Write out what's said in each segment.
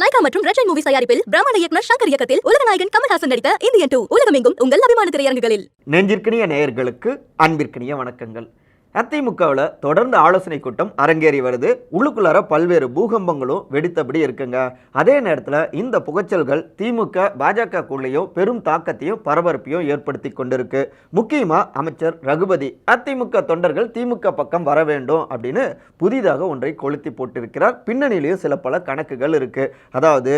Lyca மற்றும் red movies தயாரிப்பில் பிரம்மண இயக்குனர் சங்கர் இயக்கத்தில் உலகநாயகன் கமல்ஹாசன் நடித்த இந்தியன் டூ உலகமெங்கும் உங்கள் அபிமான திரையரங்குகளில். நெஞ்சிற்கினிய நேயர்களுக்கு அன்பிற்கினிய வணக்கங்கள். அதிமுகவில் தொடர்ந்து ஆலோசனை கூட்டம் அரங்கேறி வருது. உள்ளுக்குள்ளார பல்வேறு பூகம்பங்களும் வெடித்தபடி இருக்குங்க. அதே நேரத்தில் இந்த புகைச்சல்கள் திமுக பாஜகக்குள்ளேயும் பெரும் தாக்கத்தையும் பரபரப்பையும் ஏற்படுத்தி கொண்டிருக்கு. முக்கியமாக அமைச்சர் ரகுபதி அதிமுக தொண்டர்கள் திமுக பக்கம் வர வேண்டும் அப்படின்னு புதிதாக ஒன்றை கொளுத்தி போட்டிருக்கிறார். பின்னணியிலேயும் சில பல கணக்குகள் இருக்குது அதாவது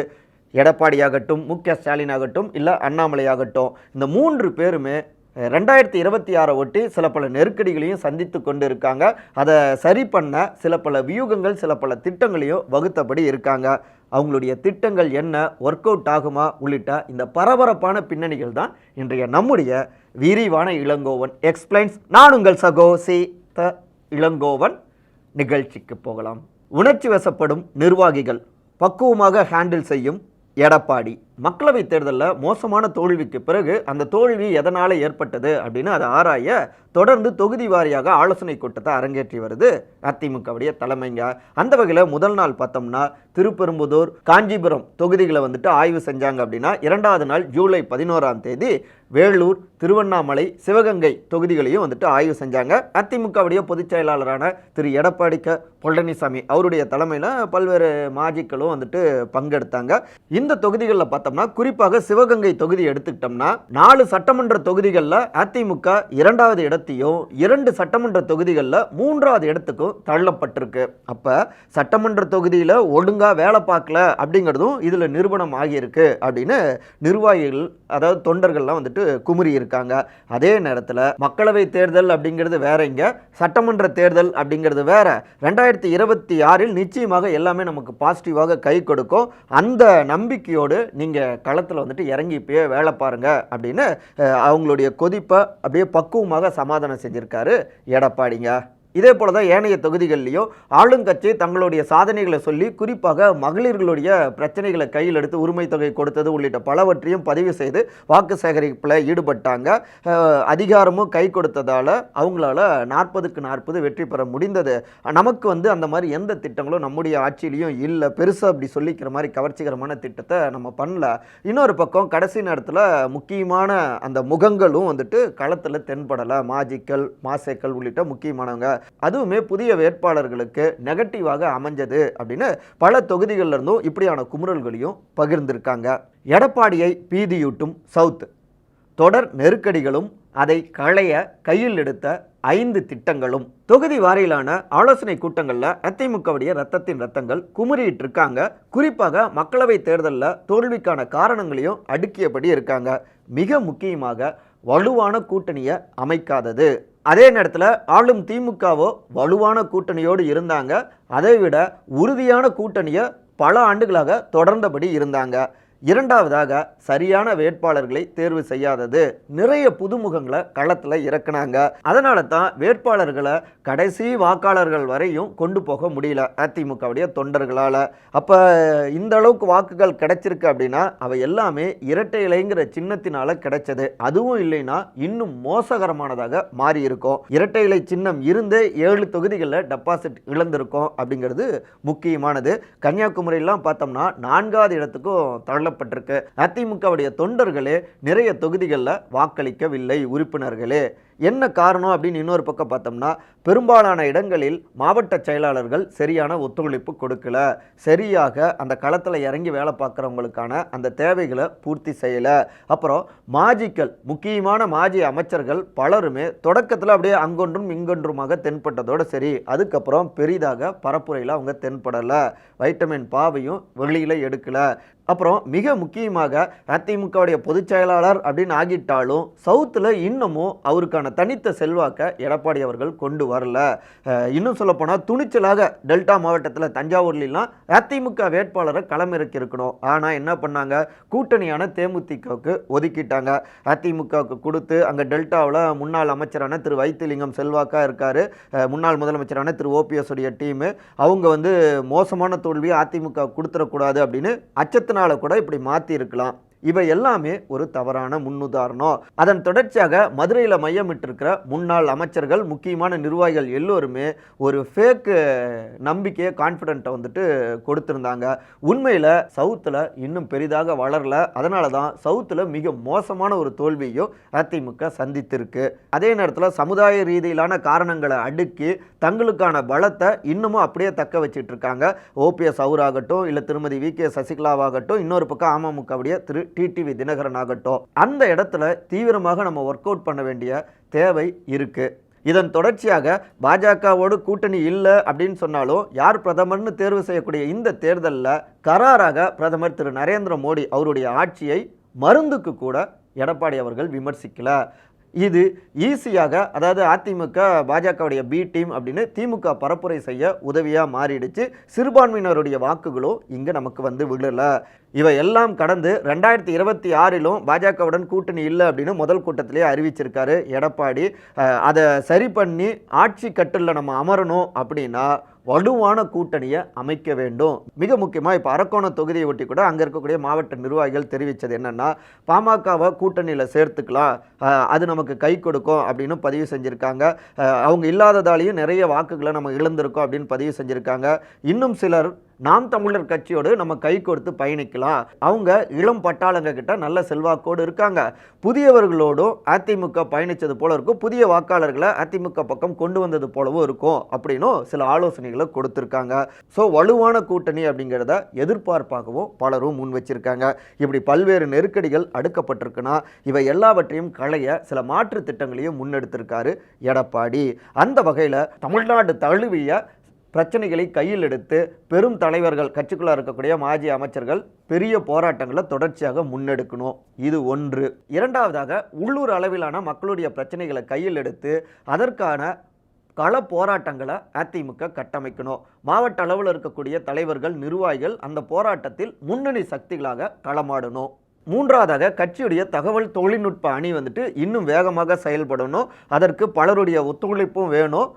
எடப்பாடியாகட்டும் மு க ஸ்டாலின் ஆகட்டும் இல்லை அண்ணாமலை ஆகட்டும் இந்த மூன்று பேருமே ரெண்டாயிரத்தி இருபத்தி ஆறை ஒட்டி சில பல நெருக்கடிகளையும் சந்தித்து கொண்டு இருக்காங்க அதை சரி பண்ண சில பல வியூகங்கள் சில பல திட்டங்களையும் வகுத்தபடி இருக்காங்க. அவங்களுடைய திட்டங்கள் என்ன ஒர்க் அவுட் ஆகுமா உள்ளிட்ட இந்த பரபரப்பான பின்னணிகள் தான் இன்றைய நம்முடைய விரிவான இளங்கோவன் எக்ஸ்பிளைன்ஸ் நான் உங்கள் சகோ த இளங்கோவன். நிகழ்ச்சிக்கு போகலாம். உணர்ச்சி வசப்படும் நிர்வாகிகள் பக்குவமாக ஹேண்டில் செய்யும் எடப்பாடி. மக்களவைத் தேர்தலில் மோசமான தோல்விக்கு பிறகு அந்த தோல்வி எதனால் ஏற்பட்டது அப்படின்னு அதை ஆராய தொடர்ந்து தொகுதி வாரியாக ஆலோசனை கூட்டத்தை அரங்கேற்றி வருது அதிமுகவுடைய தலைமைங்க. அந்த வகையில் முதல் நாள் பார்த்தோம்னா திருப்பெரும்புதூர் காஞ்சிபுரம் தொகுதிகளை வந்துட்டு ஆய்வு செஞ்சாங்க அப்படின்னா இரண்டாவது நாள் ஜூலை பதினோராம் தேதி வேலூர் திருவண்ணாமலை சிவகங்கை தொகுதிகளையும் வந்துட்டு ஆய்வு செஞ்சாங்க. அதிமுகவுடைய பொதுச் செயலாளரான திரு எடப்பாடி க. பழனிசாமி அவருடைய தலைமையில் பல்வேறு மாஜிக்களும் வந்துட்டு பங்கெடுத்தாங்க. இந்த தொகுதிகளில் பார்த்தோம்னா குறிப்பாக சிவகங்கை தொகுதி எடுத்துக்கிட்டோம்னா நாலு சட்டமன்ற தொகுதிகளில் அதிமுக இரண்டாவது இடத்தையும் இரண்டு சட்டமன்ற தொகுதிகளில் மூன்றாவது இடத்துக்கும் தள்ளப்பட்டிருக்கு. அப்போ சட்டமன்ற தொகுதியில் ஒழுங்காக வேலை பார்க்கல அப்படிங்கிறதும் இதில் நிறுவனம் ஆகியிருக்கு அப்படின்னு நிர்வாகிகள் அதாவது தொண்டர்கள்லாம் வந்துட்டு குமுறி இருக்காங்க அதே நேரத்தில் மக்களவை தேர்தல் அப்படிங்கிறது வேற இங்க சட்டமன்ற தேர்தல் அப்படிங்கிறது வேற. ரெண்டாயிரத்தி இருபத்தி ஆறில் நிச்சயமாக எல்லாமே நமக்கு பாசிட்டிவாக கை கொடுக்கும். அந்த நம்பிக்கையோடு நீங்கள் நீங்கள் களத்தில் வந்துட்டு இறங்கி இப்பயே வேலை பாருங்க அப்படின்னு அவங்களுடைய கொதிப்பை அப்படியே பக்குவமாக சமாதானம் செஞ்சுருக்காரு எடப்பாடிங்க. இதே போல தான் ஏனைய தொகுதிகள்லையும் ஆளுங்கட்சி தங்களுடைய சாதனைகளை சொல்லி குறிப்பாக மகளிர்களுடைய பிரச்சனைகளை கையில் எடுத்து உரிமை தொகை கொடுத்தது உள்ளிட்ட பலவற்றையும் பதிவு செய்து வாக்கு சேகரிப்பில் ஈடுபட்டாங்க. அதிகாரமும் கை கொடுத்ததால் அவங்களால நாற்பதுக்கு நாற்பது வெற்றி பெற முடிந்தது. நமக்கு வந்து அந்த மாதிரி எந்த திட்டங்களும் நம்முடைய ஆட்சியிலையும் இல்லை. பெருசாக அப்படி சொல்லிக்கிற மாதிரி கவர்ச்சிகரமான திட்டத்தை நம்ம பண்ணல. இன்னொரு பக்கம் கடைசி நேரத்தில் முக்கியமான அந்த முகங்களும் வந்துட்டு களத்தில் தென்படலை. மாஜிக்கள் மாசேக்கள் உள்ளிட்ட முக்கியமானவங்க அதுவுமே புதிய வேட்பாளர்களுக்கு நெகட்டிவாக அமைஞ்சது அப்படின்னு பல தொகுதிகளில் இருந்தும் இப்படியான குமுறல்களையும் பகிர்ந்திருக்காங்க. எடப்பாடியை பீதியூட்டும் சவுத். தொடர் நெருக்கடிகளும் அதை களைய கையில் எடுத்த ஐந்து திட்டங்களும். தொகுதி வாரியிலான ஆலோசனை கூட்டங்களில் அதிமுகவுடைய ரத்தத்தின் ரத்தங்கள் குமுறிட்டு இருக்காங்க குறிப்பாக மக்களவை தேர்தலில் தோல்விக்கான காரணங்களையும் அடுக்கியபடி இருக்காங்க. மிக முக்கியமாக வலுவான கூட்டணியை அமைக்காதது. அதே நேரத்தில் ஆளும் திமுகவோ வலுவான கூட்டணியோடு இருந்தாங்க. அதை விட உறுதியான கூட்டணியை பல ஆண்டுகளாக தொடர்ந்தபடி இருந்தாங்க. இரண்டாவதாக சரியான வேட்பாளர்களை தேர்வு செய்யாதது. நிறைய புதுமுகங்களை களத்தில் இறக்குனாங்க. அதனால தான் வேட்பாளர்களை கடைசி வாக்காளர்கள் வரையும் கொண்டு போக முடியல அதிமுகவுடைய தொண்டர்களால். அப்போ இந்த அளவுக்கு வாக்குகள் கிடைச்சிருக்கு அப்படின்னா அவை எல்லாமே இரட்டை இலைங்கிற சின்னத்தினால கிடைச்சது. அதுவும் இல்லைன்னா இன்னும் மோசகரமானதாக மாறி இருக்கும். இரட்டை இலை சின்னம் இருந்து ஏழு தொகுதிகளில் டெபாசிட் இழந்திருக்கும் அப்படிங்கிறது முக்கியமானது. கன்னியாகுமரியெல்லாம் பார்த்தோம்னா நான்காவது இடத்துக்கும் தள்ள தள்ளப்பட்டிருக்கு அதிமுகவுடைய தொண்டர்களே நிறைய தொகுதிகளில் வாக்களிக்கவில்லை உறுப்பினர்களே. என்ன காரணம் அப்படின்னு இன்னொரு பக்கம் பார்த்தோம்னா பெரும்பாலான இடங்களில் மாவட்ட செயலாளர்கள் சரியான ஒத்துழைப்பு கொடுக்கல. சரியாக அந்த களத்தில் இறங்கி வேலை பார்க்குறவங்களுக்கான அந்த தேவைகளை பூர்த்தி செய்யலை. அப்புறம் மாஜிக்கள் முக்கியமான மாஜி அமைச்சர்கள் பலருமே தொடக்கத்தில் அப்படியே அங்கொன்றும் இங்கொன்றுமாக தென்பட்டதோடு சரி அதுக்கப்புறம் பெரிதாக பரப்புரையில் அவங்க தென்படலை. வைட்டமின் பாவையும் வெளியில் எடுக்கலை. அப்புறம் மிக முக்கியமாக அதிமுகவுடைய பொதுச் செயலாளர் அப்படின்னு ஆகிட்டாலும் சவுத்தில் இன்னமும் அவருக்கான தனித்த செல்வாக்கை எடப்பாடி அவர்கள் கொண்டு வரல. இன்னும் சொல்லப்போனால் துணிச்சலாக டெல்டா மாவட்டத்தில் தஞ்சாவூர்லாம் அதிமுக வேட்பாளரை களமிறக்கி இருக்கணும். ஆனால் என்ன பண்ணாங்க? கூட்டணியான தேமுதிகவுக்கு ஒதுக்கிட்டாங்க. அதிமுகவுக்கு கொடுத்து அங்கே டெல்டாவில் முன்னாள் அமைச்சரான திரு வைத்திலிங்கம் செல்வாக்காக இருக்கார். முன்னாள் முதலமைச்சரான திரு ஓபிஎஸ் உடைய டீமு. அவங்க வந்து மோசமான தோல்வியை அதிமுக கொடுத்துடக்கூடாது அப்படின்னு அச்சத்தினால கூட இப்படி மாற்றி இருக்கலாம் இவை எல்லாமே ஒரு தவறான முன்னுதாரணம். அதன் தொடர்ச்சியாக மதுரையில் மையமிட்டிருக்கிற முன்னாள் அமைச்சர்கள் முக்கியமான நிர்வாகிகள் எல்லோருமே ஒரு ஃபேக்கு நம்பிக்கையை கான்ஃபிடென்ட்டை வந்துட்டு கொடுத்துருந்தாங்க. உண்மையில் சவுத்தில் இன்னும் பெரிதாக வளரல. அதனால தான் சவுத்தில் மிக மோசமான ஒரு தோல்வியையும் அதிமுக சந்தித்திருக்கு. அதே நேரத்தில் சமுதாய ரீதியிலான காரணங்களை அடுக்கி தங்களுக்கான பலத்தை இன்னமும் அப்படியே தக்க வச்சிட்டு இருக்காங்க ஓபிஎஸ் அவராகட்டும் இல்லை திருமதி வி கே சசிகலாவாகட்டும் இன்னொரு பக்கம் அமமுகவுடைய திரு டிடிவி தினகரன் ஆகட்டும் அந்த இடத்துல தீவிரமாக நம்ம ஒர்க் அவுட் பண்ண வேண்டிய தேவை இருக்கு. இதன் தொடர்ச்சியாக பாஜகவோடு கூட்டணி இல்லை அப்படின்னு சொன்னாலும் யார் பிரதமர்னு தேர்வு செய்யக்கூடிய இந்த தேர்தலில் கராராக பிரதமர் திரு நரேந்திர மோடி அவருடைய ஆட்சியை மருந்துக்கு கூட எடப்பாடி அவர்கள் விமர்சிக்கல. இது ஈஸியாக அதாவது அதிமுக பாஜகவுடைய பி டீம் அப்படின்னு திமுக பரப்புரை செய்ய உதவியாக மாறிடுச்சு. சிறுபான்மையினருடைய வாக்குகளும் இங்கே நமக்கு வந்து விழல. இவை எல்லாம் கடந்து ரெண்டாயிரத்தி இருபத்தி ஆறிலும் பாஜகவுடன் கூட்டணி இல்லை அப்படின்னு முதல் கூட்டத்திலே அறிவிச்சிருக்காரு எடப்பாடி. அதை சரி பண்ணி ஆட்சி கட்டில் நம்ம அமரணும் அப்படின்னா வலுவான கூட்டணியை அமைக்க வேண்டும். மிக முக்கியமாக இப்போ அரக்கோணம் தொகுதியை ஒட்டி கூட அங்கே இருக்கக்கூடிய மாவட்ட நிர்வாகிகள் தெரிவித்தது என்னென்னா பாமகவை கூட்டணியில் சேர்த்துக்கலாம். அது நமக்கு கை கொடுக்கும் அப்படின்னு பதிவு செஞ்சுருக்காங்க. அவங்க இல்லாததாலேயும் நிறைய வாக்குகளை நம்ம இழந்திருக்கோம் அப்படின்னு பதிவு செஞ்சுருக்காங்க. இன்னும் சிலர் நாம் தமிழர் கட்சியோடு நம்ம கை கொடுத்து பயணிக்கலாம். அவங்க இளம் பட்டாளங்க கிட்ட நல்ல செல்வாக்கோடு இருக்காங்க. புதியவர்களோடும் அதிமுக பயணித்தது போல இருக்கும். புதிய வாக்காளர்களை அதிமுக பக்கம் கொண்டு வந்தது போலவும் இருக்கும் அப்படின்னும் சில ஆலோசனைகளை கொடுத்துருக்காங்க. ஸோ வலுவான கூட்டணி அப்படிங்கிறத எதிர்பார்ப்பாகவும் பலரும் முன் வச்சிருக்காங்க. இப்படி பல்வேறு நெருக்கடிகள் அடுக்கப்பட்டிருக்குன்னா இவை எல்லாவற்றையும் களைய சில மாற்று திட்டங்களையும் முன்னெடுத்திருக்காரு எடப்பாடி. அந்த வகையில் தமிழ்நாடு தழுவிய பிரச்சனைகளை கையில் எடுத்து பெரும் தலைவர்கள் கட்சிக்குள்ளே இருக்கக்கூடிய மாஜி அமைச்சர்கள் பெரிய போராட்டங்களை தொடர்ச்சியாக முன்னெடுக்கணும். இது ஒன்று. இரண்டாவதாக உள்ளூர் அளவிலான மக்களுடைய பிரச்சனைகளை கையில் எடுத்து அதற்கான கள போராட்டங்களை அதிமுக கட்டமைக்கணும். மாவட்ட அளவில் இருக்கக்கூடிய தலைவர்கள் நிர்வாகிகள் அந்த போராட்டத்தில் முன்னணி சக்திகளாக களமாடணும். மூன்றாவதாக கட்சியுடைய தகவல் தொழில்நுட்ப அணி வந்துட்டு இன்னும் வேகமாக செயல்படணும். அதற்கு பலருடைய ஒத்துழைப்பும் வேணும்.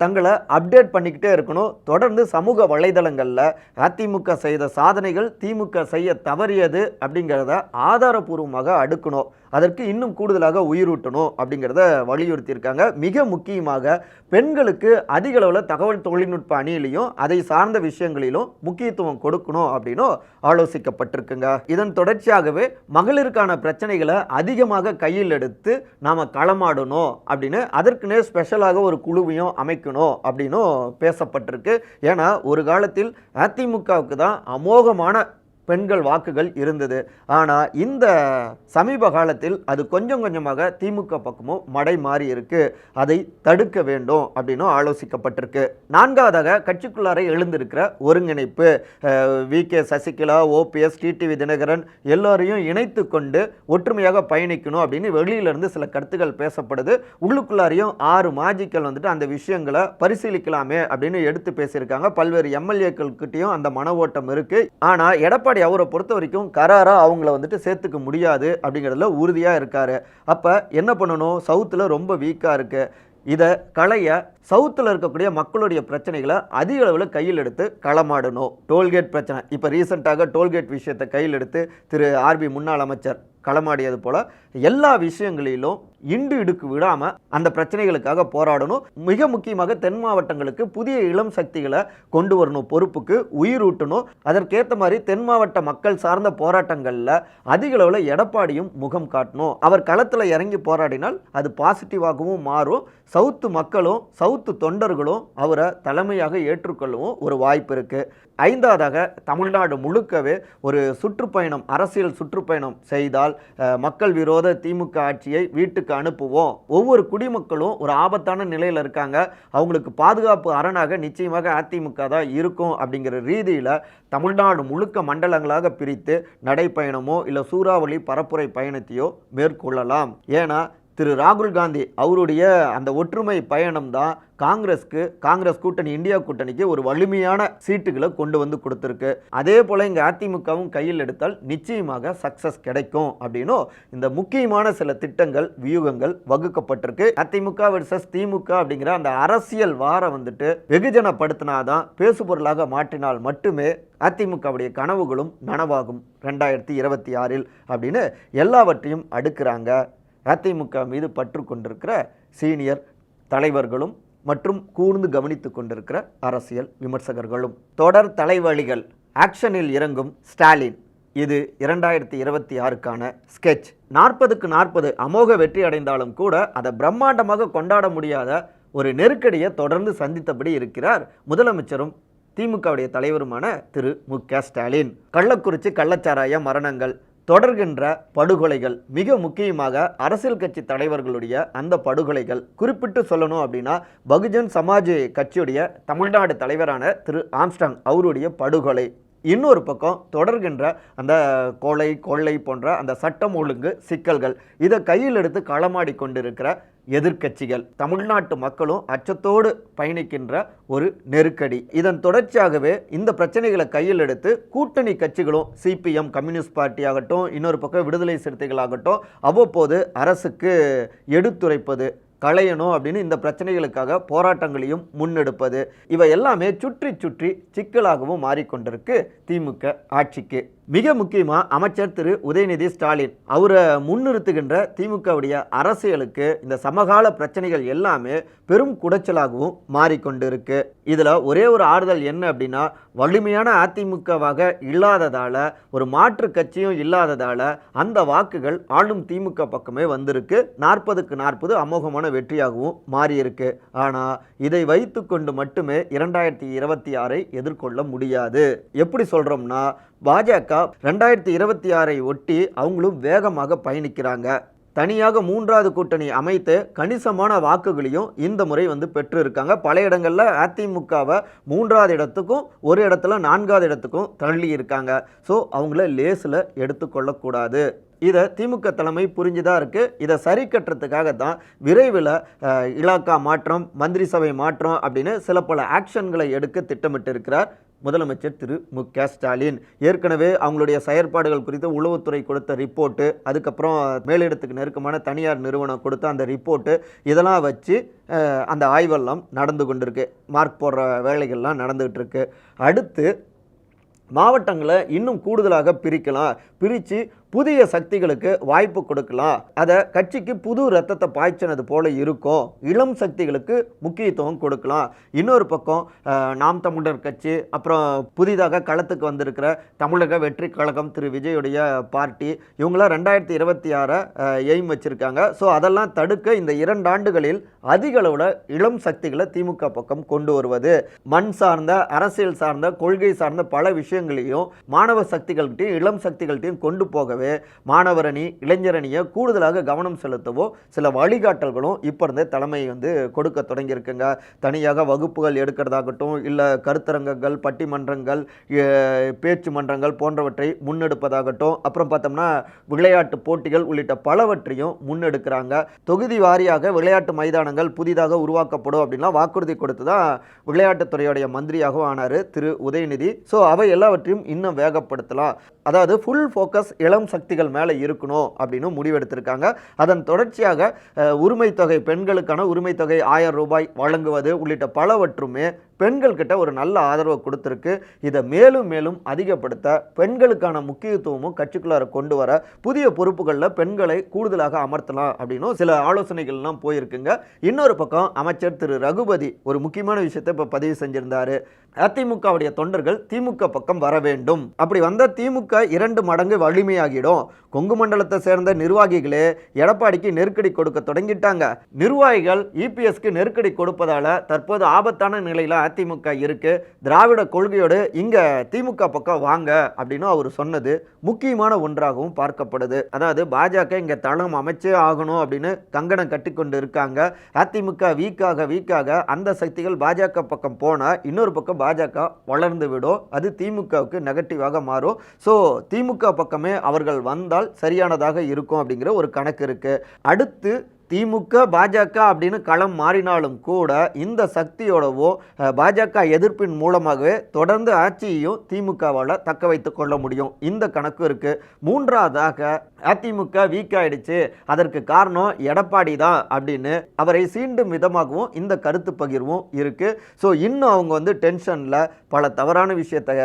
தங்களை அப்டேட் பண்ணிக்கிட்டே இருக்கணும். தொடர்ந்து சமூக வலைதளங்களில் அதிமுக செய்த சாதனைகள் திமுக செய்ய தவறியது அப்படிங்கிறத ஆதாரபூர்வமாக அடுக்கணும். அதற்கு இன்னும் கூடுதலாக உயிரூட்டணும் அப்படிங்கிறத வலியுறுத்தியிருக்காங்க. மிக முக்கியமாக பெண்களுக்கு அதிக அளவில் தகவல் தொழில்நுட்ப அணியிலையும் அதை சார்ந்த விஷயங்களிலும் முக்கியத்துவம் கொடுக்கணும் அப்படின்னும் ஆலோசிக்கப்பட்டிருக்குங்க. இதன் தொடர்ச்சியாகவே மகளிருக்கான பிரச்சனைகளை அதிகமாக கையில் எடுத்து நாம் களமாடணும் அப்படின்னு அதற்குனே ஸ்பெஷலாக ஒரு குழுவையும் அமைக்கணும் அப்படின்னும் பேசப்பட்டிருக்கு. ஏன்னா ஒரு காலத்தில் அதிமுகவுக்கு தான் அமோகமான பெண்கள் வாக்குகள் இருந்தது. ஆனால் இந்த சமீப காலத்தில் அது கொஞ்சம் கொஞ்சமாக திமுக பக்கமும் மடை மாறி இருக்கு. அதை தடுக்க வேண்டும் அப்படின்னும் ஆலோசிக்கப்பட்டிருக்கு. நான்காவதாக கட்சிக்குள்ளாரை எழுந்திருக்கிற ஒருங்கிணைப்பு V. K. Sasikala OPS TTV Dhinakaran எல்லோரையும் இணைத்து கொண்டு ஒற்றுமையாக பயணிக்கணும் அப்படின்னு வெளியிலிருந்து சில கருத்துக்கள் பேசப்படுது. உள்ளுக்குள்ளாரையும் ஆறு மாஜிக்கள் வந்துட்டு அந்த விஷயங்களை பரிசீலிக்கலாமே அப்படின்னு எடுத்து பேசியிருக்காங்க. பல்வேறு எம்எல்ஏக்கள்கிட்டையும் அந்த மன ஓட்டம் இருக்கு. ஆனால் எடப்பாடி அவரை பொறுத்த வரைக்கும் கராராக அவங்கள வந்துட்டு சேர்த்துக்க முடியாது அப்படிங்கிறதுல உறுதியாக இருக்கார். அப்போ என்ன பண்ணணும்? சவுத்தில் ரொம்ப வீக்காக இருக்குது இதை களைய சவுத்தில் இருக்கக்கூடிய மக்களுடைய பிரச்சனைகளை அதிக அளவில் கையில் எடுத்து களமாடணும். டோல்கேட் பிரச்சனை. இப்போ ரீசெண்டாக டோல்கேட் விஷயத்தை கையில் எடுத்து திரு ஆர்பி முன்னாள் அமைச்சர் களமாடியது போல் எல்லா விஷயங்களிலும் இண்டு இடுக்கு விடாமல் அந்த பிரச்சனைகளுக்காக போராடணும். மிக முக்கியமாக தென் மாவட்டங்களுக்கு புதிய இளம் சக்திகளை கொண்டு வரணும் பொறுப்புக்கு உயிரூட்டணும். அதற்கேற்ற மாதிரி தென் மாவட்ட மக்கள் சார்ந்த போராட்டங்களில் அதிக அளவில் எடப்பாடியும் முகம் காட்டணும். அவர் களத்தில் இறங்கி போராடினால் அது பாசிட்டிவாகவும் மாறும். சவுத்து மக்களும் சவுத்து தொண்டர்களும் அவரை தலைமையாக ஏற்றுக்கொள்ளவும் ஒரு வாய்ப்பு இருக்குது ஐந்தாவதாக தமிழ்நாடு முழுக்கவே ஒரு சுற்றுப்பயணம் அரசியல் சுற்றுப்பயணம் செய்தால் மக்கள் விரோத திமுக ஆட்சியை வீட்டுக்கு அனுப்புவோம். ஒவ்வொரு குடிமக்களும் ஒரு ஆபத்தான நிலையில் இருக்காங்க. அவங்களுக்கு பாதுகாப்பு அரணாக நிச்சயமாக அதிமுக தான் இருக்கும் அப்படிங்கிற ரீதியில் தமிழ்நாடு முழுக்க மண்டலங்களாக பிரித்து நடைப்பயணமோ இல்லை சூறாவளி பரப்புரை பயணத்தையோ மேற்கொள்ளலாம். ஏன்னா திரு ராகுல் காந்தி அவருடைய அந்த ஒற்றுமை பயணம் தான் காங்கிரஸ்க்கு காங்கிரஸ் கூட்டணி இந்தியா கூட்டணிக்கு ஒரு வலிமையான சீட்டுகளை கொண்டு வந்து கொடுத்துருக்கு. அதே போல் இங்கே அதிமுகவும் கையில் எடுத்தால் நிச்சயமாக சக்ஸஸ் கிடைக்கும் அப்படின்னும் இந்த முக்கியமான சில திட்டங்கள் வியூகங்கள் வகுக்கப்பட்டிருக்கு. அதிமுக வெர்சஸ் திமுக அப்படிங்கிற அந்த அரசியல் வாரம் வந்துட்டு வெகுஜனப்படுத்தினாதான் பேசுபொருளாக மாற்றினால் மட்டுமே அதிமுகவுடைய கனவுகளும் நனவாகும். ரெண்டாயிரத்தி இருபத்தி ஆறில் அப்படின்னு எல்லாவற்றையும் அடுக்கிறாங்க. அதிமுக மீது பற்று கொண்டிருக்கிற சீனியர் தலைவர்களும் மற்றும் கூர்ந்து கவனித்து கொண்டிருக்கிற அரசியல் விமர்சகர்களும். தொடர் தலைவலிகள். ஆக்ஷனில் இறங்கும் ஸ்டாலின். இது இரண்டாயிரத்தி இருபத்தி ஆறுக்கான ஸ்கெட்ச். நாற்பதுக்கு நாற்பது அமோக வெற்றி அடைந்தாலும் கூட அதை பிரம்மாண்டமாக கொண்டாட முடியாத ஒரு நெருக்கடியை தொடர்ந்து சந்தித்தபடி இருக்கிறார் முதலமைச்சரும் திமுகவுடைய தலைவருமான திரு மு க ஸ்டாலின். கள்ளக்குறிச்சி கள்ளச்சாராய மரணங்கள். தொடர்கின்ற படுகொலைகள் மிக முக்கியமாக அரசியல் கட்சி தலைவர்களுடைய அந்த படுகொலைகள். குறிப்பிட்டு சொல்லணும் அப்படின்னா பகுஜன் சமாஜ் கட்சியுடைய தமிழ்நாடு தலைவரான திரு ஆம்ஸ்டாங் அவருடைய படுகொலை. இன்னொரு பக்கம் தொடர்கின்ற அந்த கொலை கொள்ளை போன்ற அந்த சட்டம் ஒழுங்கு சிக்கல்கள். இதை கையில் எடுத்து களமாடி கொண்டிருக்கிற எதிர்க்கட்சிகள் தமிழ்நாட்டு மக்களும் அச்சத்தோடு பயணிக்கின்ற ஒரு நெருக்கடி. இதன் தொடர்ச்சியாகவே இந்த பிரச்சனைகளை கையில் எடுத்து கூட்டணி கட்சிகளும் சிபிஎம் கம்யூனிஸ்ட் பார்ட்டி ஆகட்டும் இன்னொரு பக்கம் விடுதலை சிறுத்தைகளாகட்டும் அவ்வப்போது அரசுக்கு எடுத்துரைப்பது களையணும் அப்படின்னு இந்த பிரச்சனைகளுக்காக போராட்டங்களையும் முன்னெடுப்பது. இவை எல்லாமே சுற்றி சுற்றி சிக்கலாகவும் மாறிக்கொண்டிருக்கு திமுக ஆட்சிக்கு. மிக முக்கியமாக அமைச்சர் திரு உதயநிதி ஸ்டாலின். அவரை முன்னிறுத்துகின்ற திமுகவுடைய அரசியலுக்கு இந்த சமகால பிரச்சனைகள் எல்லாமே பெரும் குடைச்சலாகவும் மாறிக்கொண்டு இருக்கு இதில் ஒரே ஒரு ஆறுதல் என்ன அப்படின்னா வலிமையான அதிமுகவாக இல்லாததால் ஒரு மாற்று கட்சியும் இல்லாததால் அந்த வாக்குகள் ஆளும் திமுக பக்கமே வந்திருக்கு. நாற்பதுக்கு நாற்பது அமோகமான வெற்றியாகவும் மாறியிருக்கு. ஆனால் இதை வைத்துக்கொண்டு மட்டுமே இரண்டாயிரத்தி இருபத்தி ஆறை எதிர்கொள்ள முடியாது. எப்படி சொல்கிறோம்னா பாஜக ரெண்டாயிரத்தி இருபத்தி ஆறை ஒட்டி அவங்களும் வேகமாக பயணிக்கிறாங்க. தனியாக மூன்றாவது கூட்டணி அமைத்து கணிசமான வாக்குகளையும் இந்த முறை வந்து பெற்றிருக்காங்க. பல இடங்களில் அதிமுகவை மூன்றாவது இடத்துக்கும் ஒரு இடத்துல நான்காவது இடத்துக்கும் தள்ளி இருக்காங்க ஸோ அவங்கள லேஸில் எடுத்துக்கொள்ளக்கூடாது. இதை திமுக தலைமை புரிஞ்சுதான் இருக்குது இதை சரி கட்டுறதுக்காக தான் விரைவில் இலாக்கா மாற்றம் மந்திரி சபை மாற்றம் அப்படின்னு சில பல ஆக்ஷன்களை எடுக்க திட்டமிட்டு இருக்கிறார் முதலமைச்சர் திரு. மு. க. ஸ்டாலின். ஏற்கனவே அவங்களுடைய செயற்பாடுகள் குறித்து உளவுத்துறை கொடுத்த ரிப்போர்ட்டு அதுக்கப்புறம் மேலிடத்துக்கு நெருக்கமான தனியார் நிறுவனம் கொடுத்த அந்த ரிப்போர்ட்டு இதெல்லாம் வச்சு அந்த ஆய்வெல்லாம் நடந்து கொண்டிருக்கு. மார்க் போடுற வேலைகள்லாம் நடந்துகிட்டு இருக்கு. அடுத்து மாவட்டங்களை இன்னும் கூடுதலாக பிரிக்கலாம். பிரித்து புதிய சக்திகளுக்கு வாய்ப்பு கொடுக்கலாம். அதை கட்சிக்கு புது ரத்தத்தை பாய்ச்சினது போல இருக்கும். இளம் சக்திகளுக்கு முக்கியத்துவம் கொடுக்கலாம். இன்னொரு பக்கம் நாம் தமிழர் கட்சி அப்புறம் புதிதாக களத்துக்கு வந்திருக்கிற தமிழக வெற்றி கழகம் திரு விஜயுடைய பார்ட்டி இவங்களாம் ரெண்டாயிரத்தி இருபத்தி ஆறை எய்ம் வச்சுருக்காங்க. ஸோ அதெல்லாம் தடுக்க இந்த இரண்டு ஆண்டுகளில் அதிக அளவில் இளம் சக்திகளை திமுக பக்கம் கொண்டு வருவது. மண் சார்ந்த அரசியல் சார்ந்த கொள்கை சார்ந்த பல விஷயங்களையும் மாணவ சக்திகள்கிட்டையும் இளம் சக்திகள்கிட்டையும் கொண்டு போகவே மாணவரணி இளைஞரணியை கூடுதலாக கவனம் செலுத்தவோ சில வழிகாட்டல்களும் இப்போ இருந்தே தலைமை வந்து கொடுக்க தொடங்கியிருக்குங்க. தனியாக வகுப்புகள் எடுக்கிறதாகட்டும் இல்லை கருத்தரங்கங்கள் பட்டிமன்றங்கள் பேச்சு மன்றங்கள் போன்றவற்றை முன்னெடுப்பதாகட்டும் அப்புறம் பார்த்தோம்னா விளையாட்டு போட்டிகள் உள்ளிட்ட பலவற்றையும் முன்னெடுக்கிறாங்க. தொகுதி வாரியாக விளையாட்டு மைதானங்கள் புதிதாக உருவாக்கப்படும் அப்படின்லாம் வாக்குறுதி கொடுத்து தான் விளையாட்டுத்துறையுடைய மந்திரியாகவும் ஆனார் திரு. உதயநிதி. ஸோ அவை எல்லாவற்றையும் இன்னும் வேகப்படுத்தலாம். அதாவது ஃபுல் ஃபோக்கஸ் இளம் சக்திகள் மேலே இருக்கணும் அப்படின்னு முடிவெடுத்திருக்காங்க. அதன் தொடர்ச்சியாக உரிமைத்தொகை உரிமை தொகை பெண்களுக்கான உரிமை தொகை ஆயிரம் ரூபாய் வழங்குவது உள்ளிட்ட பலவற்றுமே பெண்கள்கிட்ட ஒரு நல்ல ஆதரவை கொடுத்துருக்கு. இதை மேலும் மேலும் அதிகப்படுத்த பெண்களுக்கான முக்கியத்துவமும் கட்சிக்குள்ளார கொண்டு வர புதிய பொறுப்புகளில் பெண்களை கூடுதலாக அமர்த்தலாம் அப்படின்னும் சில ஆலோசனைகள்லாம் போயிருக்குங்க. இன்னொரு பக்கம் அமைச்சர் திரு ரகுபதி ஒரு முக்கியமான விஷயத்தை இப்போ பதிவு செஞ்சிருந்தாரு. அதிமுகவுடைய தொண்டர்கள் திமுக பக்கம் வர வேண்டும். அப்படி வந்த திமுக இரண்டு மடங்கு வலிமையாகிடும். கொங்கு மண்டலத்தை சேர்ந்த நிர்வாகிகளே எடப்பாடிக்கு நெருக்கடி கொடுக்க தொடங்கிட்டாங்க. நிர்வாகிகள் இபிஎஸ்க்கு நெருக்கடி கொடுப்பதால தற்போது ஆபத்தான நிலையில் அதிமுக இருக்குது திராவிட கொள்கையோடு இங்கே திமுக பக்கம் வாங்க அப்படின்னு அவர் சொன்னது முக்கியமான ஒன்றாகவும் பார்க்கப்படுது. அதாவது பாஜக இங்கே தளம் அமைச்சே ஆகணும் அப்படின்னு கங்கணம் கட்டிக்கொண்டு இருக்காங்க. அதிமுக வீக்காக வீக்காக அந்த சக்திகள் பாஜக பக்கம் போனால் இன்னொரு பக்கம் பாஜக வளர்ந்து விடும். அது திமுகவுக்கு நெகட்டிவாக மாறும். ஸோ திமுக பக்கமே அவர்கள் வந்தால் சரியானதாக இருக்கும் அப்படிங்கிற ஒரு கணக்கு இருக்குது அடுத்து திமுக பாஜக அப்படின்னு களம் மாறினாலும் கூட இந்த சக்தியோடவோ பாஜக எதிர்ப்பின் மூலமாகவே தொடர்ந்து ஆட்சியையும் திமுகவால் தக்க வைத்து கொள்ள முடியும். இந்த கணக்கு இருக்கு. மூன்றாவதாக அதிமுக வீக் ஆயிடுச்சு. அதற்கு காரணம் எடப்பாடி தான் அப்படின்னு அவரை சீண்டும் விதமாகவும் இந்த கருத்து பகிர்வும் இருக்குது ஸோ இன்னும் அவங்க வந்து டென்ஷனில் பல தவறான விஷயத்தை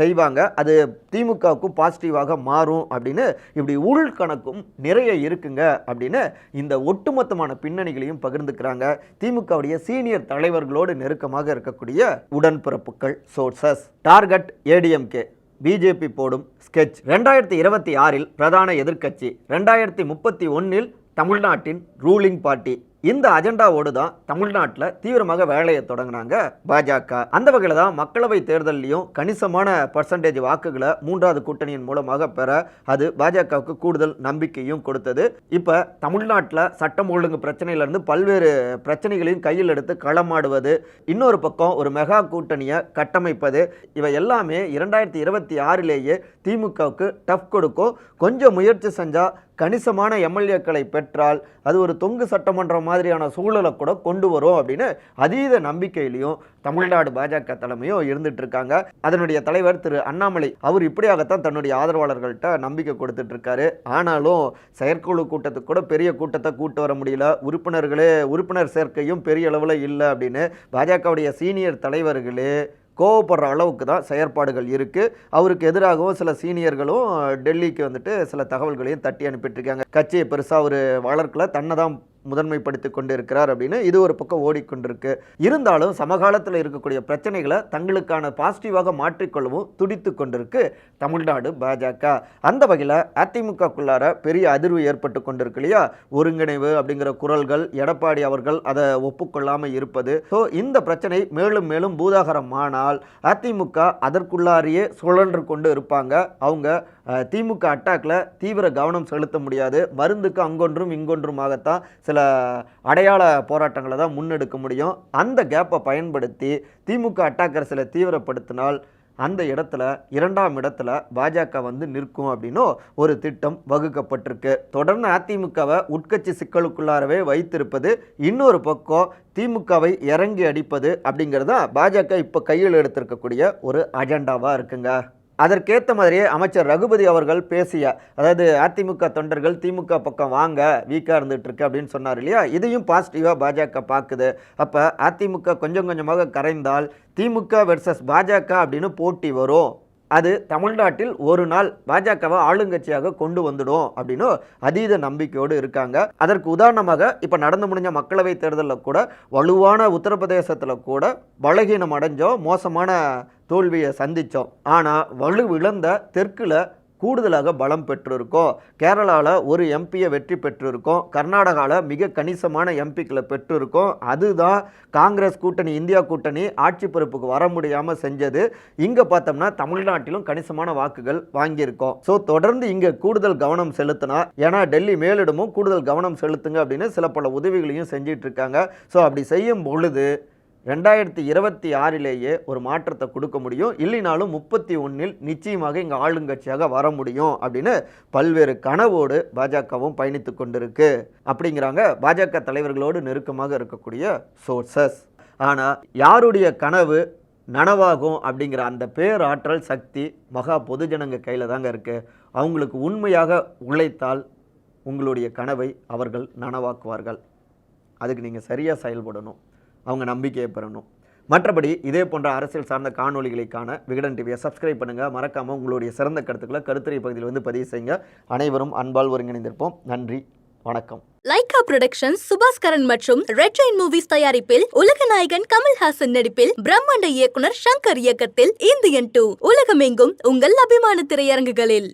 செய்வாங்க. அது திமுகவுக்கும் பாசிட்டிவாக மாறும் அப்படின்னு இப்படி உள் கணக்கும் நிறைய இருக்குங்க அப்படின்னு இந்த ஒட்டுமொத்தமான பின்னணிகளையும் பகிர்ந்துக்கிறாங்க. திமுகவுடைய சீனியர் தலைவர்களோடு நெருக்கமாக இருக்கக்கூடிய உடன்பிறப்புகள் சோர்சஸ் டார்கெட் ஏடிஎம்கே பிஜேபி போடும் ஸ்கெட்ச் ரெண்டாயிரத்தி இருபத்தி ஆறில் பிரதான எதிர்க்கட்சி. ரெண்டாயிரத்தி முப்பத்தி ஒன்னில் தமிழ்நாட்டின் ரூலிங் பார்ட்டி இந்த அஜெண்டாவோடு தான் தமிழ்நாட்டில் தீவிரமாக வேலையை தொடங்கினாங்க பாஜக. அந்த வகையில் தான் மக்களவை தேர்தலையும் கணிசமான பர்சன்டேஜ் வாக்குகளை மூன்றாவது கூட்டணியின் மூலமாக பெற அது பாஜகவுக்கு கூடுதல் நம்பிக்கையும் கொடுத்தது. இப்போ தமிழ்நாட்டில் சட்டம் ஒழுங்கு பிரச்சனையிலிருந்து பல்வேறு பிரச்சனைகளையும் கையில் எடுத்து களமாடுவது இன்னொரு பக்கம் ஒரு மெகா கூட்டணியை கட்டமைப்பது இவை எல்லாமே இரண்டாயிரத்தி இருபத்தி ஆறிலேயே திமுகவுக்கு டஃப் கொடுக்கும். கொஞ்சம் முயற்சி செஞ்சால் கணிசமான எம்எல்ஏக்களை பெற்றால் அது ஒரு தொங்கு சட்டமன்றம் மாதிரியான சூழலை கூட கொண்டு வரும் அப்படின்னு அதீத நம்பிக்கையிலையும் தமிழ்நாடு பாஜக தலைமையும் இருந்துட்டு இருக்காங்க. அதனுடைய தலைவர் திரு அண்ணாமலை அவர் இப்படியாகத்தான் தன்னுடைய ஆதரவாளர்கள்ட்ட நம்பிக்கை கொடுத்துட்டு இருக்காரு. ஆனாலும் செயற்குழு கூட்டத்துக்கு கூட பெரிய கூட்டத்தை கூட்டு வர முடியல. உறுப்பினர்களே உறுப்பினர் சேர்க்கையும் பெரிய அளவில் இல்லை அப்படின்னு பாஜகவுடைய சீனியர் தலைவர்களே கோவப்படுற அளவுக்கு தான் செயற்பாடுகள் இருக்குது அவருக்கு எதிராகவும் சில சீனியர்களும் டெல்லிக்கு வந்துட்டு சில தகவல்களையும் தட்டி அனுப்பிட்டுருக்காங்க கட்சியை பெருசாக ஒரு வளர்க்கல. தன்னை தான் முதன்மைப்படுத்தி கொண்டு இருக்கிறார் அப்படின்னு இது ஒரு பக்கம் ஓடிக்கொண்டிருக்கு. இருந்தாலும் சமகாலத்தில் இருக்கக்கூடிய பிரச்சனைகளை தங்களுக்கான பாசிட்டிவாக மாற்றிக்கொள்ளவும் துடித்து கொண்டிருக்கு தமிழ்நாடு பாஜக. அந்த வகையில் அதிமுகக்குள்ளார பெரிய அதிர்வு ஏற்பட்டு கொண்டிருக்கு இல்லையா? ஒருங்கிணைவு அப்படிங்கிற குரல்கள் எடப்பாடி அவர்கள் அதை ஒப்புக்கொள்ளாமல் இருப்பது. ஸோ இந்த பிரச்சனை மேலும் மேலும் பூதாகரமானால் அதிமுக அதற்குள்ளாரியே சுழன்று கொண்டு இருப்பாங்க. அவங்க திமுக அட்டாக்ல தீவிர கவனம் செலுத்த முடியாது. மருந்துக்கு அங்கொன்றும் இங்கொன்றுமாகத்தான் சில அடையாள போராட்டங்களை தான் முன்னெடுக்க முடியும். அந்த கேப்பை பயன்படுத்தி திமுக அட்டாக்கரசில் தீவிரப்படுத்தினால் அந்த இடத்துல இரண்டாம் இடத்துல பாஜக வந்து நிற்கும் அப்படின்னும் ஒரு திட்டம் வகுக்கப்பட்டிருக்கு. தொடர்ந்து அதிமுகவை உட்கட்சி சிக்கலுக்குள்ளாரவே வைத்திருப்பது இன்னொரு பக்கம் திமுகவை இறங்கி அடிப்பது அப்படிங்கிறது தான் பாஜக இப்போ கையில் எடுத்திருக்கக்கூடிய ஒரு அஜெண்டாவாக இருக்குங்க. அதற்கேற்ற மாதிரியே அமைச்சர் ரகுபதி அவர்கள் பேசிய அதாவது அதிமுக தொண்டர்கள் திமுக பக்கம் வாங்க வீக்காக இருந்துகிட்ருக்கு இருக்கு அப்படின்னு சொன்னார் இல்லையா? இதையும் பாசிட்டிவாக பாஜக பார்க்குது அப்போ அதிமுக கொஞ்சம் கொஞ்சமாக கரைந்தால் திமுக வெர்சஸ் பாஜக அப்படின்னு போட்டி வரும். அது தமிழ்நாட்டில் ஒரு நாள் பாஜகவை ஆளுங்கட்சியாக கொண்டு வந்துடும் அப்படின்னு அதீத நம்பிக்கையோடு இருக்காங்க. அதற்கு உதாரணமாக இப்போ நடந்து முடிஞ்ச மக்களவை தேர்தலில் கூட வலுவான உத்தரப்பிரதேசத்தில் கூட பலகீனம் அடைஞ்சோம் மோசமான தோல்வியை சந்தித்தோம் ஆனால் வலு இழந்த தெற்கில் கூடுதலாக பலம் பெற்றிருக்கோம். கேரளாவில் ஒரு எம்பியை வெற்றி பெற்றிருக்கோம். கர்நாடகாவில் மிக கணிசமான எம்பிக்களை பெற்றிருக்கோம். அதுதான் காங்கிரஸ் கூட்டணி இந்தியா கூட்டணி ஆட்சி பொறுப்புக்கு வர முடியாமல் செஞ்சது. இங்கே பார்த்தோம்னா தமிழ்நாட்டிலும் கணிசமான வாக்குகள் வாங்கியிருக்கோம். ஸோ தொடர்ந்து இங்கே கூடுதல் கவனம் செலுத்தினா ஏன்னா டெல்லி மேலிடமும் கூடுதல் கவனம் செலுத்துங்க அப்படின்னு சில பல உதவிகளையும் செஞ்சிட்டு இருக்காங்க. ஸோ அப்படி செய்யும் பொழுது ரெண்டாயிரத்தி இருபத்தி ஆறிலேயே ஒரு மாற்றத்தை கொடுக்க முடியும். இல்லைனாலும் முப்பத்தி ஒன்றில் நிச்சயமாக இங்கே ஆளுங்கட்சியாக வர முடியும் அப்படின்னு பல்வேறு கனவோடு பாஜகவும் பயணித்து கொண்டிருக்கு. அப்படிங்கிறாங்க பாஜக தலைவர்களோடு நெருக்கமாக இருக்கக்கூடிய சோர்சஸ். ஆனால் யாருடைய கனவு நனவாகும் அப்படிங்கிற அந்த பேராற்றல் சக்தி மகா பொதுஜனங்க கையில் தாங்க இருக்குது அவங்களுக்கு உண்மையாக உழைத்தால் உங்களுடைய கனவை அவர்கள் நனவாக்குவார்கள். அதுக்கு நீங்கள் சரியாக செயல்படணும். அவங்க நம்பிக்கையை பெறணும். மற்றபடி இதே போன்ற அரசியல் சார்ந்த காணொலிகளுக்கான விகடன் டிவியை சப்ஸ்கிரைப் பண்ணுங்கள் மறக்காமல் உங்களுடைய சிறந்த கருத்துக்களை கருத்துரை பகுதியில் வந்து பதிவு செய்யுங்க. அனைவரும் அன்பால் ஒருங்கிணைந்திருப்போம் நன்றி. வணக்கம். லைகா புரொடக்ஷன்ஸ் சுபாஸ்கரன் மற்றும் ரெட் ஜெயின் மூவிஸ் தயாரிப்பில் உலக நாயகன் கமல்ஹாசன் நடிப்பில் பிரம்மாண்ட இயக்குனர் சங்கர் இயக்கத்தில் இந்தியன் டூ உலகமெங்கும் உங்கள் அபிமான திரையரங்குகளில்.